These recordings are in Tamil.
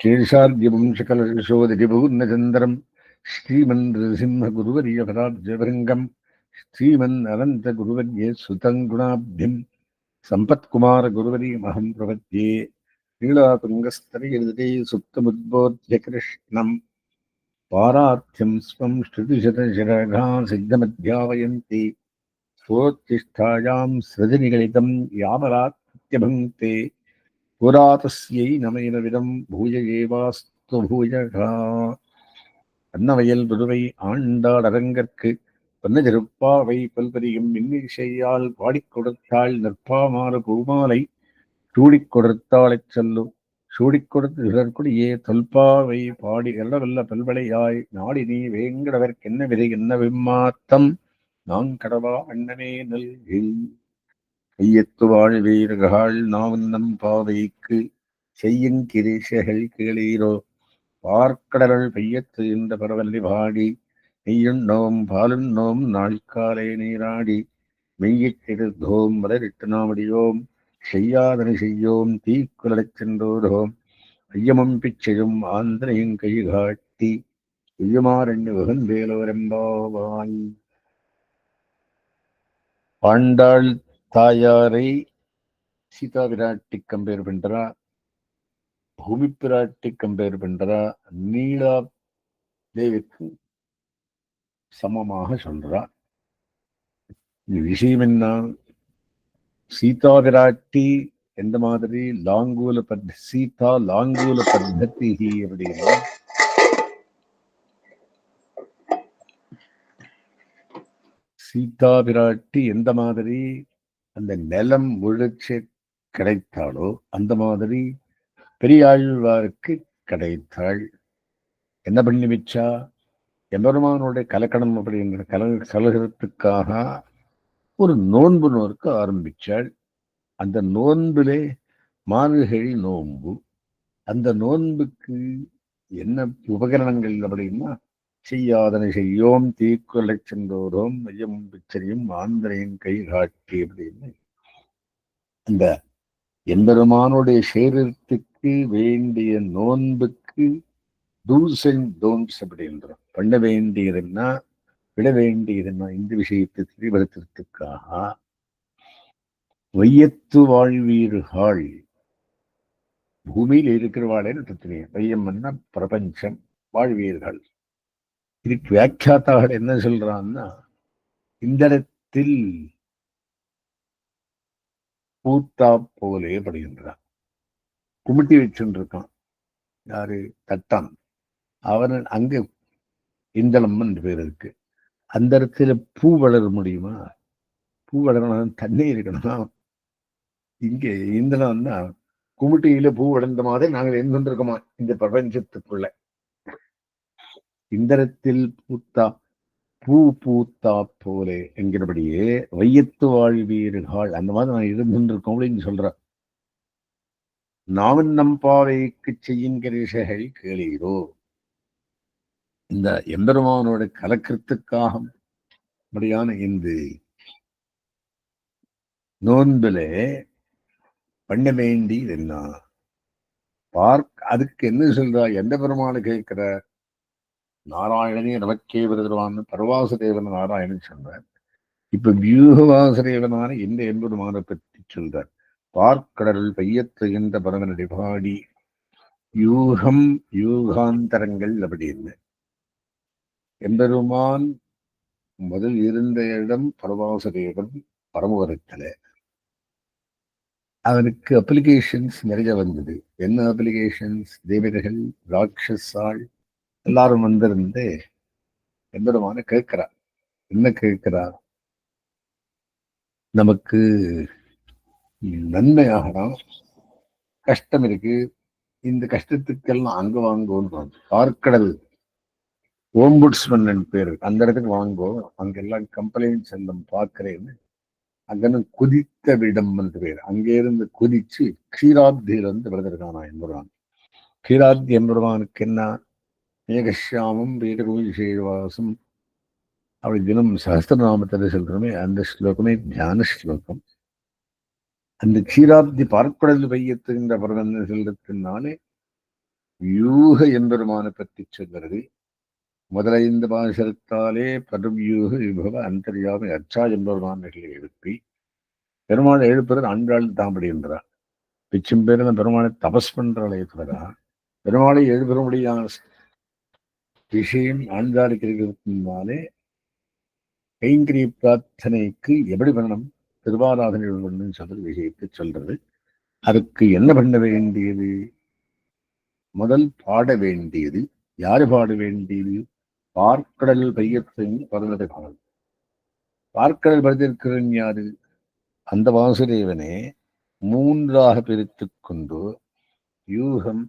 கேசார்ஜிபம் சகலசோதிபூர்ணச்சந்திரம் ஸ்ரீமன் நரசிம்ம குருவரிய பதாப்ஜபிருங்கம் ஸ்ரீமன் அனந்த குருவரிய சுதங்குணாப்திம் சம்பத்குமார குருவரியமகம் பிரபத்தியே லீலாதுங்கஸ்தரீரதே சுப்தமுத்போத்ய கிருஷ்ணம் பாரார்த்தியம் ஸ்வம் ஸ்ருதிசதசிரகா சித்தமத்தியாவயந்தி ஸ்வோத்திஷ்டாயாம் ஸ்ருதிநிகழிதம் யாமராத்யபங்கே புராதஸ்யை நமையினவிடம் பூய ஏவாஸ்து பூஜகா அன்னவயல் புதுவை ஆண்டாள் அரங்கற்கு பன்னஜருப்பாவை பல்பரியும் மின்னிசையால் பாடிக் கொடுத்தாள் நற்பாமாறு பூமாலை சூடிக் கொடுத்தாளைச் சொல்லும் சூடிக் கொடுத்து சிறர்க்குடியே தொல்பாவை பாடி எல்லவல்ல பல்வளையாய் நாடி நீ வேங்கடவர்க்கென்ன விதை என்ன விம்மாத்தம் நான் கடவா அண்ணனே நல்கி கையத்து வாழ்வீர்கள் நாவந்தம் பாவைக்கு செய்யுங்கிரீஷகள் கீழீரோ பார்க்கடல் பெய்யத்து இந்த பரவல்லி பாடி நெய்யுண்ணோம் பாலுண்ணோம் நாள்காலே நீராடி மெய்யிட்டிருந்தோம் மலரிட்டு நாமடியோம் செய்யாதனை செய்யோம் தீக்குலச் சென்றோரோம் ஐயமும் பிச்சையும் ஆந்தனையும் கை காட்டி ஐயமாரண்ய வகந்தேலோரம்பாவாய். ஆண்டாள் தாயாரை சீதா விராட்டி கம்பேர் பண்றா பூமி பிராட்டி கம்பேர் பண்றா நீலா தேவிக்கு சமமாக சொல்றா. விஷயம் என்ன சீதா விராட்டி எந்த மாதிரி லாங்கூல பத் சீதா லாங்கூல பத்தி அப்படின்னா சீதா பிராட்டி எந்த மாதிரி அந்த நிலம் முழுச்சு கிடைத்தாளோ அந்த மாதிரி பெரியாழ்வாருக்கு கிடைத்தாள். என்ன பண்ணி வச்சா எம்பெருமானுடைய கலக்கணம் அப்படிங்கிற கல கலகத்துக்காக ஒரு நோன்பு நோக்க ஆரம்பித்தாள் அந்த நோன்பிலே மார்கழி நோன்பு. அந்த நோன்புக்கு என்ன உபகரணங்கள் அப்படின்னா செய்யாதனை செய்யோம் தீக்குலை சென்றோரோம் மையம் பிச்சரியும் ஆந்திரையும் கை காட்டி அப்படின்னு. அந்த எம்பெருமானுடைய சேரத்துக்கு வேண்டிய நோன்புக்கு டூஸ் அண்ட் டோன்ஸ் அப்படின்றோம் பண்ண வேண்டியதுன்னா விட வேண்டியதுன்னா இந்த விஷயத்தை தெளிவுபடுத்துறதுக்காக வையத்து வாழ்வீர்கள் பூமியில் இருக்கிறவாளே வையம் வையம்னா பிரபஞ்சம். வாழ்வீர்கள் இதுக்கு வியாக்கியாத்தாகள் என்ன சொல்றான்னா இந்த இடத்தில் பூத்தா போலே படுகின்றான். குமிட்டி வச்சுருக்கான். யாரு? தட்டான். அவன் அங்க இந்தளம் என்று பேர் இருக்கு. அந்த இடத்துல பூ வளர முடியுமா? பூ வளரணும் தண்ணி இருக்கணும்? இங்கே இந்தளம்னா குமிட்டியில பூ வளர்ந்த மாதிரி நாங்கள் இருந்துருக்கோமா இந்த பிரபஞ்சத்துக்குள்ள. இந்தரத்தில் பூத்தா பூ பூத்தா போலே என்கிறபடியே வையத்து வாழ்வீர்கள் அந்த மாதிரி நான் இருந்துருக்கோம் அப்படின்னு சொல்ற நாவன் நம்பாவைக்கு செய்யுங்கிரீஷகள் கேளீரோ? இந்த எம்பெருமானோட கலக்கிறதுக்காக அப்படியான இந்த நோன்பிலே பண்ண வேண்டியது என்ன பார்க் அதுக்கு என்ன சொல்றா? எந்த பெருமானு கேட்கிற நாராயணனே நமக்கே விருதுவான் பரவாச தேவன் நாராயணன் சொல்றார். இப்ப வியூகவாசதேவனான இந்த என்பதுமான பற்றி சொல்றார். பார்க்கடல் பையத்துகின்ற பரவனடி பாடி யூகம் யூகாந்தரங்கள் அப்படின்னு எம்பெருமான் முதல் இருந்த இடம் பரவாசதேவன் பரமபுரத்துல. அவனுக்கு அப்ளிகேஷன்ஸ் நிறைய வந்தது. என்ன அப்ளிகேஷன்ஸ் தேவதைகள் ராட்சஸாள் எல்லாரும் வந்திருந்து எம்பெருமான கேட்கிறார். என்ன கேட்கிறார்? நமக்கு நன்மையாகணும் கஷ்டம் இருக்கு. இந்த கஷ்டத்துக்கெல்லாம் அங்க வாங்குவோன்னு பார்க்கடல் ஓம்புட்ஸ்மன் பேர். அந்த இடத்துக்கு வாங்கோ. அங்கெல்லாம் கம்ப்ளைண்ட்ஸ் எல்லாம் பார்க்கிறேன்னு அங்கன்னு குதித்த விடம் என்று பேர். அங்கே இருந்து குதிச்சு கீராப்தியிலிருந்து விழுந்திருக்கானா என்பதுவான் கீராப்தி என்பதுவானுக்கு என்ன மேகஷாமம் வீரகுஷேவாசம் அப்படி தினம் சஹசிரநாமத்தில் சொல்கிறோமே அந்த ஸ்லோகமே தியான ஸ்லோகம். அந்த கீராப்தி பார்க்கடல் பையத்துகின்ற பரவந்த சொல்றதுனாலே வியூக எம்பெருமான பற்றி சொல்கிறது. முதலைந்த பாசரத்தாலே பருவியூக விபவ அந்தரியாமை அச்சா எம்பெருமான்களை எழுப்பி பெருமாளை எழுப்புறது ஆண்டாள் தாம்படி என்றார். பிச்சும் பேர் அந்த பெருமாளை தபஸ் பண்றாளே தவிர பெருமாளை எழுப்புறபடியான விஷயம் ஆண்டாளுக்கு ஐங்கிரிய கைங்கரிய பிரார்த்தனைக்கு எப்படி பண்ணணும்? திருவாராதனை பண்ணணும் சொல்றது விஷயத்தை சொல்றது. அதுக்கு என்ன பண்ண வேண்டியது? முதல் பாட வேண்டியது. யாரு பாட வேண்டியது? பார்க்கடல் பையத்தின் பருவதை பாடல் பார்க்கடல் பரதிருக்கிறன் யாரு? அந்த வாசுதேவனே மூன்றாக பிரித்துக் கொண்டு யூகம்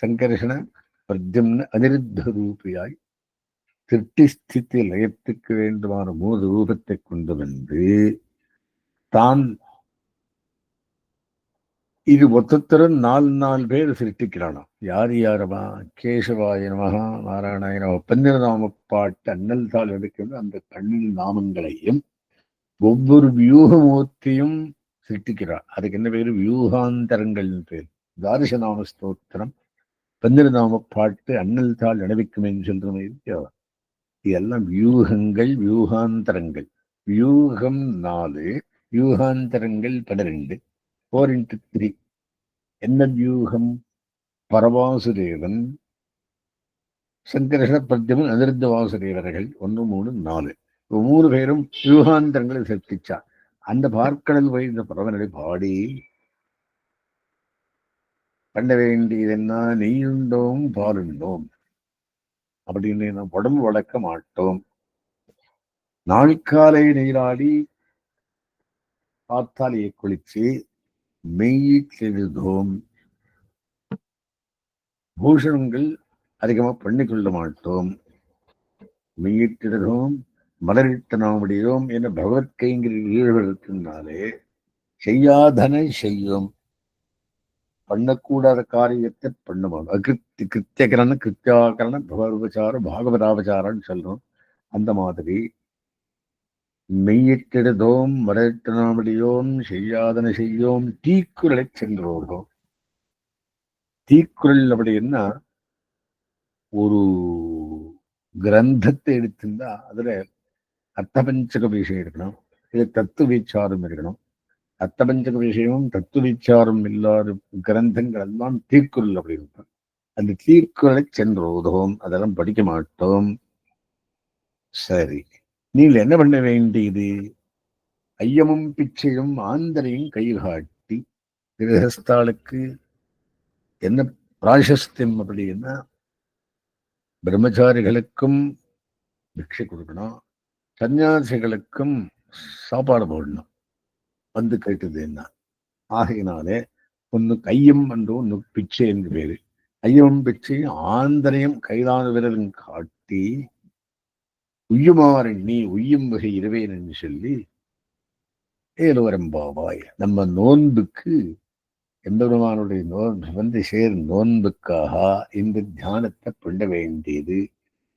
சங்கர்ஷண பிரத்யம்ன அனிருத்த ரூபியாய் திருட்டி ஸ்தித்தி லயத்துக்கு வேண்டுமான மூன்று ரூபத்தை கொண்டு வந்து தான் இது ஒத்தத்தரும் நாலு நாலு பேர் சிருஷ்டிக்கிறானாம் யார் யாரமா கேசவாய நமகா நாராயணாய நம பன்னிரநாம பாட்டு அண்ணல் தாள் எடுக்கின்ற அந்த கண்ணின் நாமங்களையும் ஒவ்வொரு வியூகமூர்த்தியும் சிருஷ்டிக்கிறார். அதுக்கு என்ன பேர்? வியூகாந்தரங்கள் பேர். தாரிசநாம ஸ்தோத்திரம். பன்னிரநாம பாட்டு அண்ணல் தாள் என்று சொல்ற மாதிரி இதெல்லாம் வியூகங்கள் வியூகாந்தரங்கள். வியூகம் நாலு வியூகாந்தரங்கள் பனிரெண்டு ஃபோர் இன்ட்டு த்ரீ என்ன வியூகம்? பரவாசுதேவன். சங்கரஷ பிரத்யமன் அதிர்ந்த வாசுதேவர்கள். ஒன்று மூணு நாலு. மூணு பேரும் வியூகாந்தரங்களை சிருஷ்டிச்சா அந்த பார்க்கடல் போய் இந்த பரவநிலை பாடி பண்ண வேண்டியது என்ன? நெய்யுண்டோம் பாலுண்டோம் அப்படின்னு நாம் உடம்பு வளர்க்க மாட்டோம். நாள்காலை நீராடி காத்தாலியை குளிச்சு மெய்யெழுதோம் பூஷணங்கள் அதிகமா பண்ணிக்கொள்ள மாட்டோம். மெய்யிட்டிடுதோம் மலரிட்ட நாமுடையோம் என பகவத்கைங்கிற ஈடுபடுத்தினாலே செய்யாதனை செய்யும். பண்ணக்கூடாத காரியத்தை பண்ணுவோம் அகிருத்தி கிருத்தியகரண கிருத்தியாகரண பகவத்பச்சாரம் பாகவதாபச்சாரம்னு சொல்றோம். அந்த மாதிரி மெய்யிட்டெடுதோம் மறைத்தனாமடியோம் செய்யாதன செய்யோம் தீக்குறளை சென்றோர்கோம் தீக்குறள் அப்படின்னா ஒரு கிரந்தத்தை எடுத்திருந்தா அதுல அர்த்தபஞ்சக விஷயம் இருக்கணும். இது தத்துவ விச்சாரம் இருக்கணும். அர்த்தபஞ்சக விஷயமும் தத்துவ விச்சாரம் இல்லாத கிரந்தங்கள் எல்லாம் தீக்குறள் அப்படி இருக்கும் அந்த தீக்குறளை சென்றோதோம் அதெல்லாம் படிக்க மாட்டோம். சரி. நீங்கள் என்ன பண்ண வேண்டியது? ஐயமும் பிச்சையும் ஆந்தரையும் கை காட்டி கிரகஸ்தாளுக்கு என்ன பிராசஸ்தியம் அப்படின்னா பிரம்மச்சாரிகளுக்கும் பிக்ஷை கொடுக்கணும். சன்னியாசிகளுக்கும் சாப்பாடு போடணும். வந்து கேட்டது என்ன? ஆகையினாலே ஒன்று கையம் என்று ஒன்று பிச்சை என்று பேரு. கையம் பிச்சை ஆந்தனையும் கைதான விரலும் காட்டி உய்யுமாறு நீ உய்யும் வகை இருவேன் என்று சொல்லி ஏழுவரம்பாவாய் நம்ம நோன்புக்கு எம்பெருமானுடைய நோன்பு வந்து சேர் நோன்புக்காக இந்த தியானத்தை பண்ண வேண்டியது.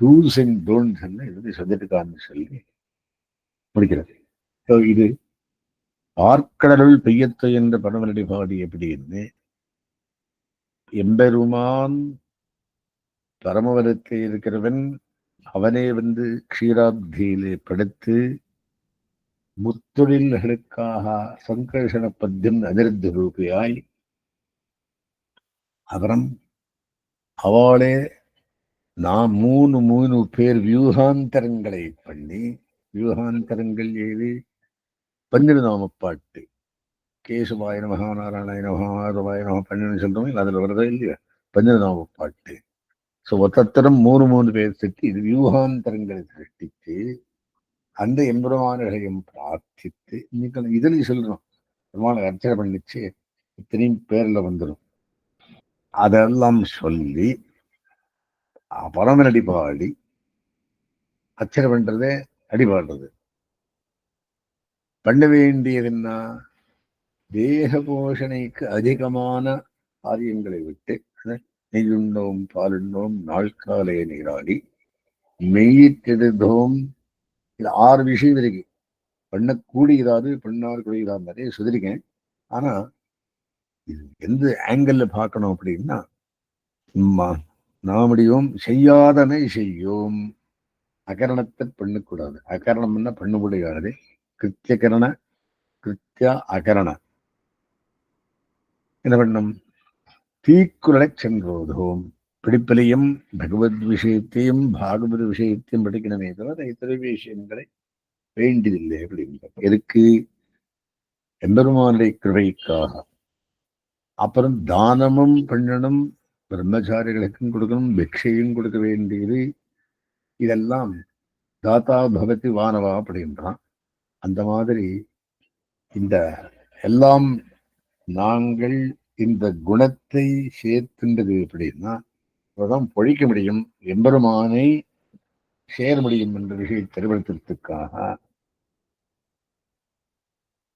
டூஸ் அண்ட் டோன்ஸ் எழுதி சொல்லிருக்கான்னு சொல்லி முடிக்கிறது. ஸோ இது ஆர்க்கடலுள் பெய்யத்த என்ற பரவலடி பாடி எப்படின்னு எம்பெருமான் பரமவரத்தில் இருக்கிறவன் அவனே வந்து க்ஷீராப்தியிலே படுத்து முத்தொழில்களுக்காக சங்கர்ஷண பத்தியம் அதிர்ந்த ரூபியாய் அப்புறம் அவளே நான் மூணு மூணு பேர் வியூகாந்தரங்களை பண்ணி வியூகாந்தரங்கள் ஏழு பன்னிருநாம பாட்டு கேசுவாய மகாநாராயண மகாமாதவாய நம பன்னெண்டு சொல்றோம் இல்லை அதுல வருதா இல்லையா. பன்னிருநாம பாட்டு ஸோ ஒத்தத்தரம் மூணு மூணு பேர் சிருஷ்டி இது வியூகாந்தரங்களை சிருஷ்டித்து அந்த எம்பெருமானர்களையும் பிரார்த்தித்து இன்னைக்கு இதுல சொல்லணும் பெருமான அர்ச்சனை பண்ணிச்சு இத்தனையும் பேர்ல வந்துடும் அதெல்லாம் சொல்லி அப்புறம் அடிபாடி அர்ச்சனை பண்றதே அடிபாடுறது பண்ண வேண்டியதுன்னா தேக போஷணைக்கு அதிகமான காரியங்களை விட்டு நெய்யுண்டோம் பாலுண்டோம் நாள்காலைய நீராடி மெய்யிட்டெடுதோம் இது ஆறு விஷயம் இருக்கு. பண்ணக்கூடியதாவது பண்ணார் கூடியதாக நிறைய சொல்லியிருக்கேன். ஆனா இது எந்த ஆங்கிள் பார்க்கணும் அப்படின்னா நாமடியும் நாமடியோம் செய்யாதனை செய்யும். அகரணத்தை பண்ணக்கூடாது. அகரணம்னா பண்ண முடியாது கிருத்தியகரண கிருத்திய அகரண. என்ன பண்ணும் தீக்குறளைச் சென்றோதோம் பிடிப்பிலையும் பகவத் விஷயத்தையும் பாகவத விஷயத்தையும் படிக்கணுமே தவிர இத்தனை விஷயங்களை வேண்டியதில்லை அப்படிங்கிறார் எதுக்கு? எம்பெருமானுடைய கிருபைக்காக. அப்புறம் தானமும் பண்ணணும் பிரம்மச்சாரிகளுக்கும் கொடுக்கணும் பிக்ஷையும் கொடுக்க வேண்டியது இதெல்லாம் தாத்தா பகவதி வானவா அப்படின்றான். அந்த மாதிரி இந்த எல்லாம் நாங்கள் இந்த குணத்தை சேர்த்துன்றது எப்படின்னா அப்பதான் பொழிக்க முடியும் எம்பெருமானை சேர முடியும் என்ற விஷயத்தை தெரிவித்ததுக்காக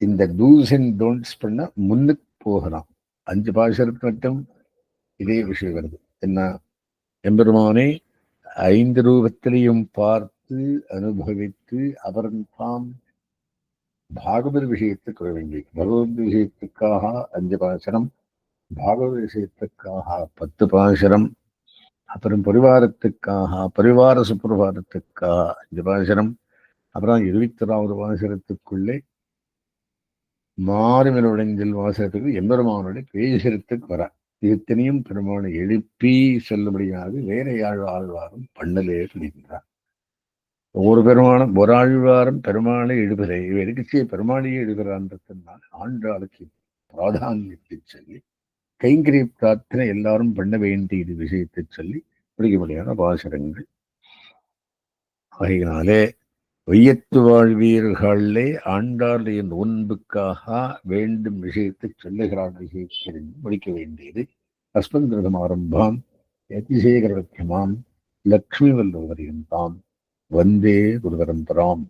இந்த டூஸ் அண்ட் டோன்ட்ஸ் பண்ண முன்னுக்கு போகலாம். அஞ்சு பாசருக்கு மட்டும் இதே விஷயம் வருது. என்ன? எம்பெருமானை ஐந்து ரூபத்திலையும் பார்த்து அனுபவித்து அவர்தான் தாம் பாகவத விஷயத்துக்கு வர வேண்டியது. பகவத் விஷயத்துக்காக அஞ்சு பாசனம் பாகவத விஷயத்துக்காக பத்து பாசனம் அப்புறம் பரிவாரத்துக்காக பரிவார சுப்பிரபாரத்துக்காக அஞ்சு பாசனம் அப்புறம் இருபத்தி வாசனத்துக்குள்ளே பாசனத்துக்குள்ளே வாசனத்துக்கு எம்பெருமானுடைய பேசுறதுக்கு வர. இத்தனையும் பெருமானை எழுப்பி சொல்லும்படியாக வேற யாழ் ஆழ்வாரும் பண்ணலே சொல்கின்றார் ஒவ்வொரு பெருமானும் ஒரு ஆழ்வாரும் பெருமாளை எழுதுகிறே எடுக்கச்சிய பெருமானையே எழுதுகிறான்றதுனால ஆண்டாளுக்கு பிராதானியத்தை சொல்லி கைங்கரிய பிரார்த்தனை எல்லாரும் பண்ண வேண்டியது விஷயத்தை சொல்லி முடியும்படியான பாசரங்கள் ஆகையினாலே வையத்து வாழ்வீர்களே ஆண்டாளுடைய நோன்புக்காக வேண்டும் விஷயத்தை சொல்லுகிறான் விஷயத்தை முடிக்க வேண்டியது. அஸ்மந்திரதம் ஆரம்பாம் யதிசேகரமாம் லக்ஷ்மி வல்லவரையும் தாம். வந்தே குருபரம்பராம்